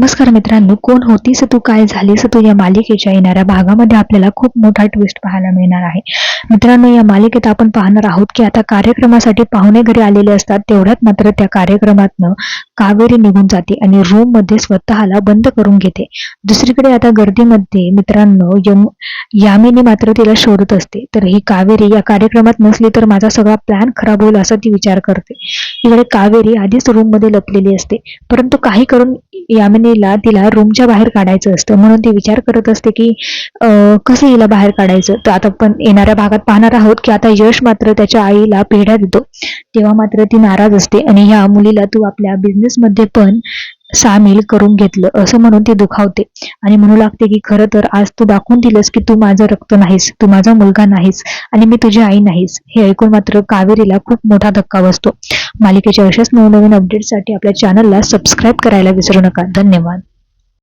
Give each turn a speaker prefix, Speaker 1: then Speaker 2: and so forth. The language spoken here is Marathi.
Speaker 1: नमस्कार मित्रांनो कोण होतीस तू काय झालीस तू या मालिकेच्या येणाऱ्या भागामध्ये आपल्याला खूप मोठा ट्विस्ट पाहायला मिळणार आहे. मित्रांनो या मालिकेत आपण पाहणार आहोत की आता कार्यक्रमासाठी पाहुणे घरी आलेले असतात. तेवढ्यात मात्र त्या कार्यक्रमातनं कावेरी निघून जाते आणि रूममध्ये स्वतःला बंद करून घेते. दुसरीकडे आता गर्दीमध्ये मित्रांनो यम यामिनी मात्र तिला शोधत असते. तर ही कावेरी या कार्यक्रमात नसली तर माझा सगळा प्लॅन खराब होईल असा ती विचार करते. इकडे कावेरी आधीच रूममध्ये लपलेली असते. परंतु काही करून यामिनी यामिनीला तिला रूमच्या बाहेर काढायचं असतं. म्हणून ती विचार करत असते की अं, कसं हिला बाहेर काढायचं? तर आता पण येणाऱ्या भागात पाहणार आहोत की आता यश मात्र त्याच्या आईला पेढ्या देतो. तेव्हा मात्र ती नाराज असते. आणि ह्या मुलीला तू आपल्या बिझनेस मध्ये पण सामील करून घेतलं. असं म्हणून ती दुखावते. आणि म्हणू लागते की खरं तर आज तू दाखवून दिलंस की तू माझं रक्त नाहीस. तू माझा मुलगा नाहीस. आणि मी तुझी आई नाहीस. हे ऐकून मात्र कावेरीला खूप मोठा धक्का बसतो. मालिकेच्या अशाच नवनवीन अपडेटसाठी आपल्या चॅनलला सबस्क्राईब करायला विसरू नका. धन्यवाद.